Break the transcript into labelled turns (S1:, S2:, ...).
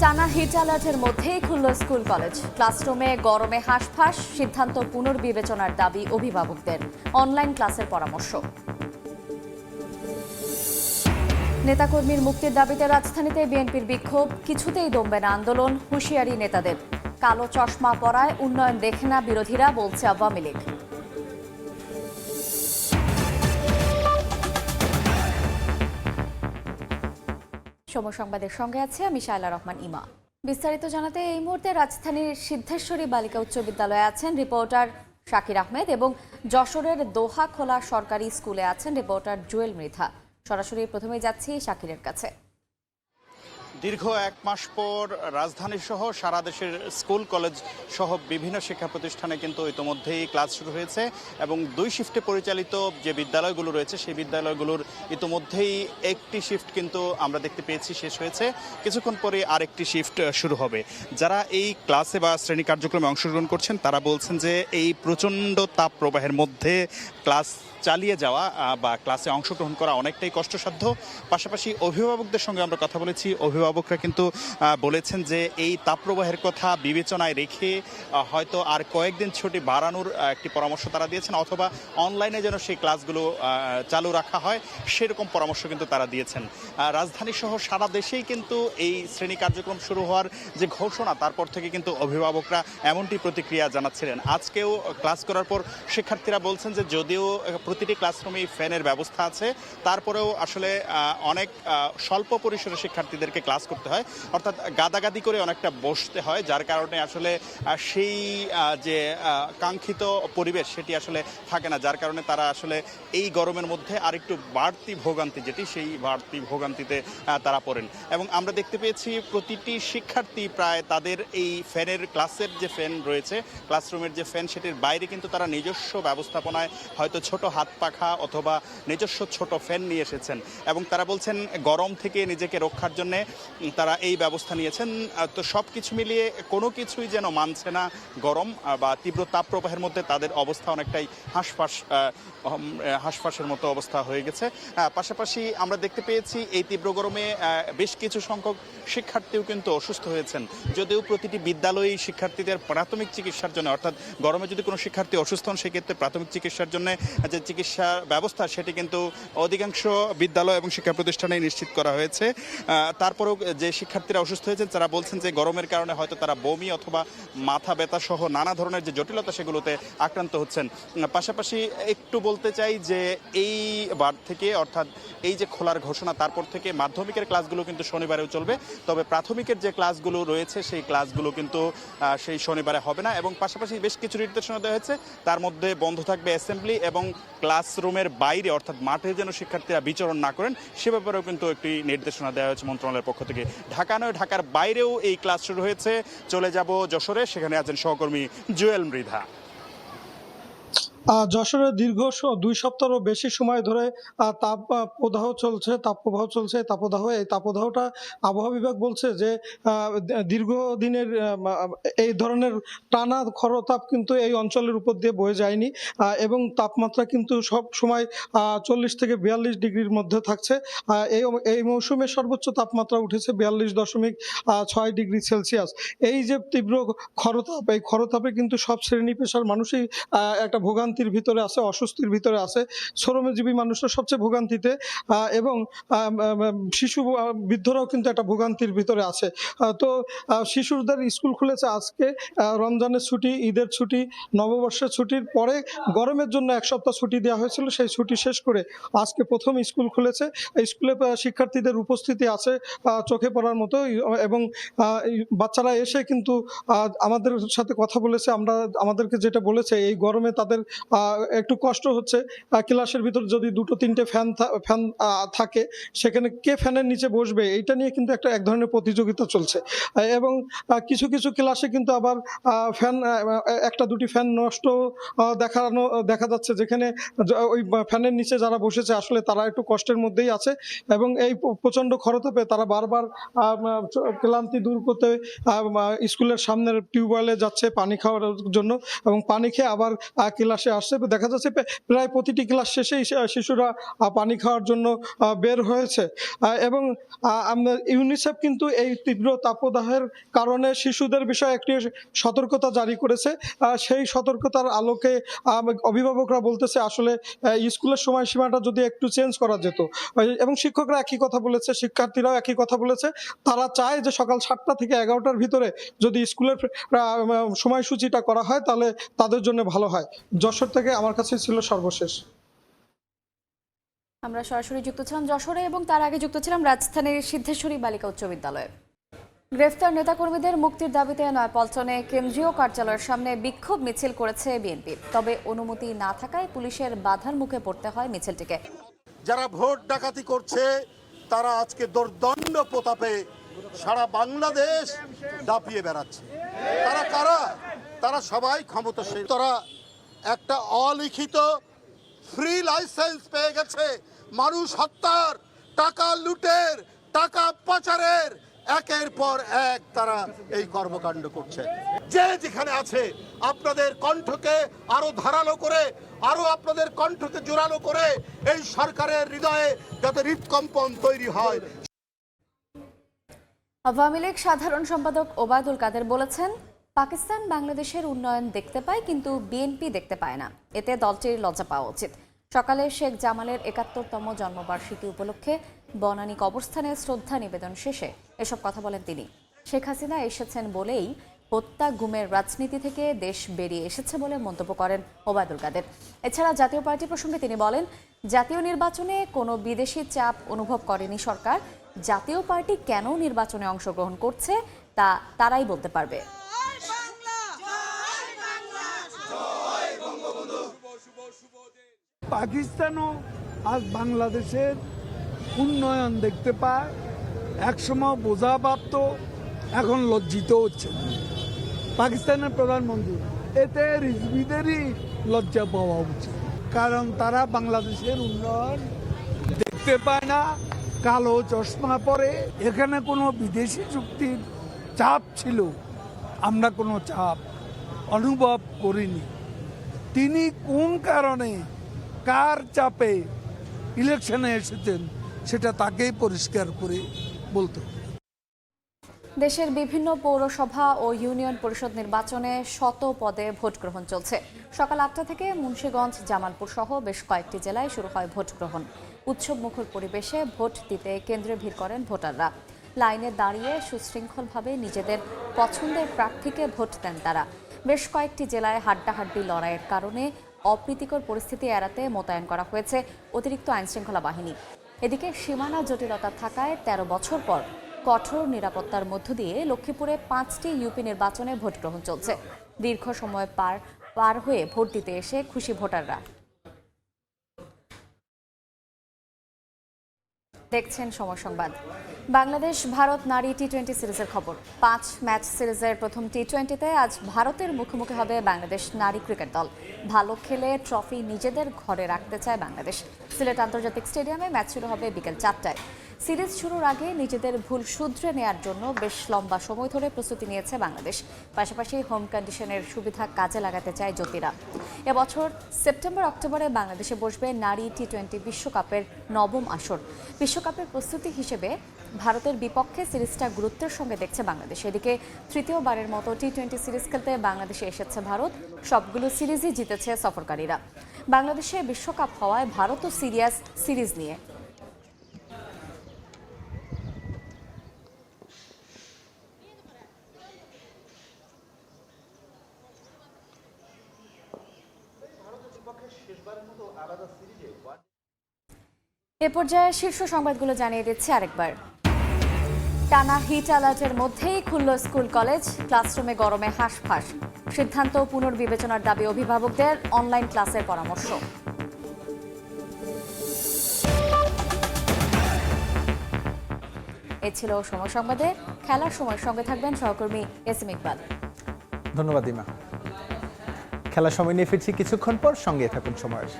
S1: টানা হিট অ্যালার্টের মধ্যেই খুলল স্কুল কলেজ। ক্লাসরুমে গরমে হাঁসফাঁস, সিদ্ধান্ত পুনর্বিবেচনার দাবি অভিভাবকদের। অনলাইন ক্লাসের পরামর্শ। নেতাকর্মীর মুক্তির দাবিতে রাজধানীতে বিএনপির বিক্ষোভ, কিছুতেই দমবে না আন্দোলন, হুঁশিয়ারি নেতাদের। কালো চশমা পরায় উন্নয়ন দেখে না বিরোধীরা, বলছে আওয়ামী লীগ। সময় সংবাদের সঙ্গে আছে আমি শায়লা রহমান ইমা। বিস্তারিত জানাতে এই মুহূর্তে রাজধানীর সিদ্ধেশ্বরী বালিকা উচ্চ বিদ্যালয়ে আছেন রিপোর্টার শাকির আহমেদ এবং যশোরের দোহা খোলা সরকারি স্কুলে আছেন রিপোর্টার জুয়েল মৃধা। সরাসরি প্রথমে যাচ্ছি শাকিরের কাছে।
S2: দীর্ঘ এক মাস পর রাজধানী সহ সারা দেশের স্কুল, কলেজ সহ বিভিন্ন শিক্ষা প্রতিষ্ঠানে কিন্তু ইতোমধ্যেই ক্লাস শুরু হয়েছে এবং দুই শিফটে পরিচালিত যে বিদ্যালয়গুলো রয়েছে, সেই বিদ্যালয়গুলোর ইতোমধ্যেই একটি শিফট কিন্তু আমরা দেখতে পেয়েছি শেষ হয়েছে। কিছুক্ষণ পরে আরেকটি শিফট শুরু হবে। যারা এই ক্লাসে বা শ্রেণি কার্যক্রমে অংশগ্রহণ করছেন, তারা বলছেন যে এই প্রচণ্ড তাপ প্রবাহের মধ্যে ক্লাস চালিয়ে যাওয়া বা ক্লাসে অংশগ্রহণ করা অনেকটাই কষ্টসাধ্য। পাশাপাশি অভিভাবকদের সঙ্গে আমরা কথা বলেছি। অভিভাবকরা কিন্তু বলেছেন যে এই তাপপ্রবাহের কথা বিবেচনায় রেখে হয়তো আর কয়েকদিন ছুটি বাড়ানোর একটি পরামর্শ তারা দিয়েছেন অথবা অনলাইনে যেন সেই ক্লাসগুলো চালু রাখা হয়, সেরকম পরামর্শ কিন্তু তারা দিয়েছেন। রাজধানী সহ সারা দেশেই কিন্তু এই শ্রেণি কার্যক্রম শুরু হওয়ার যে ঘোষণা, তারপর থেকে কিন্তু অভিভাবকরা এমনটি প্রতিক্রিয়া জানাচ্ছিলেন। আজকেও ক্লাস করার পর শিক্ষার্থীরা বলছেন যে যদিও প্রতিটি ক্লাসরুমেই ফ্যানের ব্যবস্থা আছে। তারপরেও আসলে অনেক স্বল্প পরিসরে শিক্ষার্থীদেরকে ক্লাস করতে হয়। অর্থাৎ গাদাগাদি করে অনেকটা বসতে হয়, যার কারণে আসলে সেই যে কাঙ্ক্ষিত পরিবেশ সেটি আসলে থাকে না। যার কারণে তারা আসলে এই গরমের মধ্যে আরেকটু বাড়তি ভোগান্তি যেটি, সেই বাড়তি ভোগান্তিতে তারা পড়েন। এবং আমরা দেখতে পেয়েছি প্রতিটি শিক্ষার্থী প্রায় তাদের এই ফ্যানের ক্লাসের যে ফ্যান রয়েছে ক্লাসরুমের যে ফ্যান সেটির বাইরে কিন্তু তারা নিজস্ব ব্যবস্থাপনায় হয়তো ছোট হাত পাখা অথবা নিজস্ব ছোট ফ্যান নিয়ে এসেছেন। এবং তারা বলছেন গরম থেকে নিজেকে রক্ষার জন্য তারা এই ব্যবস্থা নিয়েছেন। তো সব কিছু মিলিয়ে কোনো কিছুই যেন মানছে না গরম বা তীব্র তাপপ্রবাহের মধ্যে তাদের অবস্থা অনেকটাই হাঁসফাঁস হাঁসফাঁসের মতো অবস্থা হয়ে গেছে। পাশাপাশি আমরা দেখতে পেয়েছি এই তীব্র গরমে বেশ কিছু সংখ্যক শিক্ষার্থীও কিন্তু অসুস্থ হয়েছেন। যদিও প্রতিটি বিদ্যালয়েই শিক্ষার্থীদের প্রাথমিক চিকিৎসার জন্য, অর্থাৎ গরমে যদি কোনো শিক্ষার্থী অসুস্থ হন, সেক্ষেত্রে প্রাথমিক চিকিৎসার জন্য যে চিকিৎসা ব্যবস্থা সেটি কিন্তু অধিকাংশ বিদ্যালয় এবং শিক্ষা প্রতিষ্ঠানেই নিশ্চিত করা হয়েছে। তারপরেও যে শিক্ষার্থীরা অসুস্থ হয়েছেন, তারা বলছেন যে গরমের কারণে হয়তো তারা বমি অথবা মাথা ব্যথা সহ নানা ধরনের যে জটিলতা সেগুলোতে আক্রান্ত হচ্ছেন। পাশাপাশি একটু বলতে চাই যে এই বার থেকে অর্থাৎ এই যে খোলার ঘোষণা, তারপর থেকে মাধ্যমিকের ক্লাসগুলো কিন্তু শনিবারেও চলবে। তবে প্রাথমিকের যে ক্লাসগুলো রয়েছে, সেই ক্লাসগুলো কিন্তু সেই শনিবারে হবে না। এবং পাশাপাশি বেশ কিছু নির্দেশনা দেওয়া হয়েছে। তার মধ্যে বন্ধ থাকবে অ্যাসেম্বলি এবং ক্লাসরুমের বাইরে, অর্থাৎ মাঠে যেন শিক্ষার্থীরা বিচরণ না করেন, সে ব্যাপারেও কিন্তু একটি নির্দেশনা দেওয়া হয়েছে মন্ত্রণালয়ের পক্ষ থেকে। ঢাকা নয়, ঢাকার বাইরেও এই ক্লাস শুরু হয়েছে। চলে যাব যশোরে, সেখানে আছেন সহকর্মী জুয়েল মৃধা।
S3: যশোরে দীর্ঘ দুই সপ্তাহেরও বেশি সময় ধরে তাপ প্রদাহ চলছে, তাপপ্রবাহ চলছে তাপদাহ এই তাপদাহটা আবহাওয়া বিভাগ বলছে যে দীর্ঘদিনের এই ধরনের টানা খরতাপ কিন্তু এই অঞ্চলের উপর দিয়ে বয়ে যায়নি এবং তাপমাত্রা কিন্তু সব সময় চল্লিশ থেকে বিয়াল্লিশ ডিগ্রির মধ্যে থাকছে এই এই মৌসুমে সর্বোচ্চ তাপমাত্রা উঠেছে বিয়াল্লিশ দশমিক ছয় ডিগ্রি সেলসিয়াস। এই যে তীব্র খরতাপ, এই খরতাপে কিন্তু সব শ্রেণি পেশার মানুষই একটা একটা ভোগান্তির ভিতরে আছে, অস্বস্তির ভিতরে আছে। শ্রমজীবী মানুষরা সবচেয়ে ভোগান্তিতে এবং শিশু বৃদ্ধরাও কিন্তু একটা ভোগান্তির ভিতরে আছে। তো শিশুদের স্কুল খুলেছে আজকে রমজানের ছুটি, ঈদের ছুটি, নববর্ষের ছুটির পরে গরমের জন্য এক সপ্তাহ ছুটি দেওয়া হয়েছিল, সেই ছুটি শেষ করে আজকে প্রথম স্কুল খুলেছে। স্কুলে শিক্ষার্থীদের উপস্থিতি আছে চোখে পড়ার মতো এবং বাচ্চারা এসে কিন্তু আমাদের সাথে কথা বলেছে, আমরা, আমাদেরকে যেটা বলেছে, এই গরমে তাদের একটু কষ্ট হচ্ছে। ক্লাসের ভিতর যদি দুটো, তিনটে ফ্যান ফ্যান থাকে, সেখানে কে ফ্যানের নিচে বসবে? এইটা নিয়ে কিন্তু একটা এক ধরনের প্রতিযোগিতা চলছে। এবং কিছু কিছু ক্লাসে কিন্তু আবার ফ্যান একটা, দুটি ফ্যান নষ্ট দেখানো, দেখা যাচ্ছে যেখানে ওই ফ্যানের নিচে যারা বসেছে, আসলে তারা একটু কষ্টের মধ্যেই আছে। এবং এই প্রচণ্ড খরতাপে তারা বারবার ক্লান্তি দূর করতে স্কুলের সামনের টিউবওয়েলে যাচ্ছে পানি খাওয়ার জন্য। এবং পানি খেয়ে আবার ক্লাসে আসছে দেখা যাচ্ছে প্রায়- প্রতিটি ক্লাস শেষেই শিশুরা পানি খাওয়ার জন্য বের হয়েছে। এবং ইউনিসেফ কিন্তু এই তীব্র তাপদাহের কারণে শিশুদের বিষয়ে একটি সতর্কতা জারি করেছে। সেই সতর্কতার আলোকে অভিভাবকরা বলতেছে আসলে স্কুলের সময়সীমাটা যদি একটু চেঞ্জ করা যেত। এবং শিক্ষকরা একই কথা বলেছে, শিক্ষার্থীরাও একই কথা বলেছে। তারা চায় যে সকাল সাতটা থেকে এগারোটার ভিতরে যদি স্কুলের সময়সূচিটা করা হয়, তাহলে তাদের জন্য ভালো হয়। যশোর থেকে আমার কাছে ছিল সর্বশেষ।
S1: আমরা সরাসরি যুক্ত ছিলাম যশোরে এবং তার আগে যুক্ত ছিলাম রাজধানীর সিদ্ধেশ্বরী বালিকা উচ্চ বিদ্যালয়ে। গ্রেফতার নেতাকর্মীদের মুক্তির দাবিতে নয়াপল্টনে কেন্দ্রীয় কার্যালয়ের সামনে বিক্ষোভ মিছিল করেছে বিএনপি। তবে অনুমতি না থাকায় পুলিশের বাধার মুখে পড়তে হয় মিছিলটিকে।
S4: যারা ভোট ডাকাতি করছে তারা আজকে দুর্দণ্ড প্রতাপে সারা বাংলাদেশ দাপিয়ে বেড়াচ্ছে। তারা কারা? তারা সবাই ক্ষমতাশীল তারা একটা অলিখিত ফ্রি লাইসেন্স পেয়ে গেছে। মানুষ হত্যার, টাকা লুটের, টাকা পাচারের, একের পর এক তারা এই কর্মকাণ্ড করছে। যে যেখানে আছে, আপনাদের কণ্ঠকে আরও ধারালো করে, আরও আপনাদের কণ্ঠকে জোরালো করে এই সরকারের হৃদয়ে যাতে হৃদকম্পন তৈরি হয়।
S1: আওয়ামী লীগ সাধারণ সম্পাদক ওবায়দুল কাদের বলেছেন পাকিস্তান বাংলাদেশের উন্নয়ন দেখতে পায়, কিন্তু বিএনপি দেখতে পায় না। এতে দলটির লজ্জা পাওয়া উচিত। সকালে শেখ জামালের একাত্তরতম জন্মবার্ষিকী উপলক্ষে বনানী কবরস্থানে শ্রদ্ধা নিবেদন শেষে এসব কথা বলেন তিনি। শেখ হাসিনা এসেছেন বলেই হত্যা, গুমের রাজনীতি থেকে দেশ বেরিয়ে এসেছে বলে মন্তব্য করেন ওবায়দুল কাদের। এছাড়া জাতীয় পার্টি প্রসঙ্গে তিনি বলেন, জাতীয় নির্বাচনে কোনো বিদেশি চাপ অনুভব করেনি সরকার। জাতীয় পার্টি কেন নির্বাচনে অংশগ্রহণ করছে তা তারাই বলতে পারবে।
S5: পাকিস্তানও আজ বাংলাদেশের উন্নয়ন দেখতে পায়। একসময় বোঝা প্রাপ্ত এখন লজ্জিত হচ্ছে। পাকিস্তানের প্রধানমন্ত্রী, এতে রিজবিদেরই লজ্জা পাওয়া উচিত। কারণ তারা বাংলাদেশের উন্নয়ন দেখতে পায় না। কালো চশমা পরে। এখানে কোনো বিদেশি চুক্তির চাপ ছিল। আমরা কোনো চাপ অনুভব করিনি। তিনি কোন কারণে কার চাপে ইলেকশনে এসেছেন সেটা তাকেই পরিষ্কার করে বলতে।
S1: দেশের বিভিন্ন পৌরসভা ও ইউনিয়ন পরিষদ নির্বাচনে শত পদে ভোট গ্রহণ চলছে। সকাল আটটা থেকে মুন্সীগঞ্জ, জামালপুর সহ বেশ কয়েকটি জেলায় শুরু হয় ভোট গ্রহণ। উৎসব মুখর পরিবেশে ভোট দিতে কেন্দ্রে ভিড় করেন ভোটাররা। লাইনে দাঁড়িয়ে সুশৃঙ্খলভাবে নিজেদের পছন্দের প্রার্থীকে ভোট দেন তারা। বেশ কয়েকটি জেলায় হাড্ডাহাড্ডি লড়াইয়ের কারণে অপ্রীতিকর পরিস্থিতি এড়াতে মোতায়েন করা হয়েছে অতিরিক্ত আইনশৃঙ্খলা বাহিনী। এদিকে সীমানা জটিলতা থাকায় ১৩ বছর পর কঠোর নিরাপত্তার মধ্য দিয়ে লক্ষ্মীপুরে পাঁচটি ইউপি নির্বাচনে ভোট গ্রহণ চলছে। দীর্ঘ সময় পার পার হয়ে ভোট দিতে এসে খুশি ভোটাররা। দেখছেন সময় সংবাদ। বাংলাদেশ, ভারত নারী টি টোয়েন্টি সিরিজের খবর। পাঁচ ম্যাচ সিরিজের প্রথম টি টোয়েন্টিতে আজ ভারতের মুখোমুখি হবে বাংলাদেশ নারী ক্রিকেট দল। ভালো খেলে ট্রফি নিজেদের ঘরে রাখতে চায় বাংলাদেশ। সিলেট আন্তর্জাতিক স্টেডিয়ামে ম্যাচ শুরু হবে বিকেল চারটায়। সিরিজ শুরুর আগে নিজেদের ভুল শুধরে নেয়ার জন্য বেশ লম্বা সময় ধরে প্রস্তুতি নিয়েছে বাংলাদেশ। পাশাপাশি হোম কন্ডিশনের সুবিধা কাজে লাগাতে চায় জ্যোতিরা। এবছর সেপ্টেম্বর, অক্টোবরে বাংলাদেশে বসবে নারী টি টোয়েন্টি বিশ্বকাপের নবম আসর। বিশ্বকাপের প্রস্তুতি হিসেবে ভারতের বিপক্ষে সিরিজটা গুরুত্বের সঙ্গে দেখছে বাংলাদেশ। এদিকে তৃতীয়বারের মতো টি টোয়েন্টি সিরিজ খেলতে বাংলাদেশে এসেছে ভারত। সবগুলো সিরিজই জিতেছে সফরকারীরা। বাংলাদেশে বিশ্বকাপ হওয়ায় ভারতও সিরিয়াস সিরিজ নিয়ে এ পর্যায়ে শীর্ষ সংবাদগুলো জানিয়ে আরেকবার। টানা হিট অ্যালার্টের মধ্যেই খুলল স্কুল, কলেজ ক্লাসরুমে গরমে হাঁসফাঁস। সিদ্ধান্ত পুনর্বিবেচনার দাবি অভিভাবকদের অনলাইন ক্লাসের পরামর্শ। এ ছিল সময় সংবাদে। খেলার সময় সঙ্গে থাকবেন সহকর্মী এস এম ইকবাল।
S6: ধন্যবাদ, ইমা। খেলার সময় নিয়ে ফিরছি। কিছুক্ষণ পর সঙ্গে থাকুন সময়ের।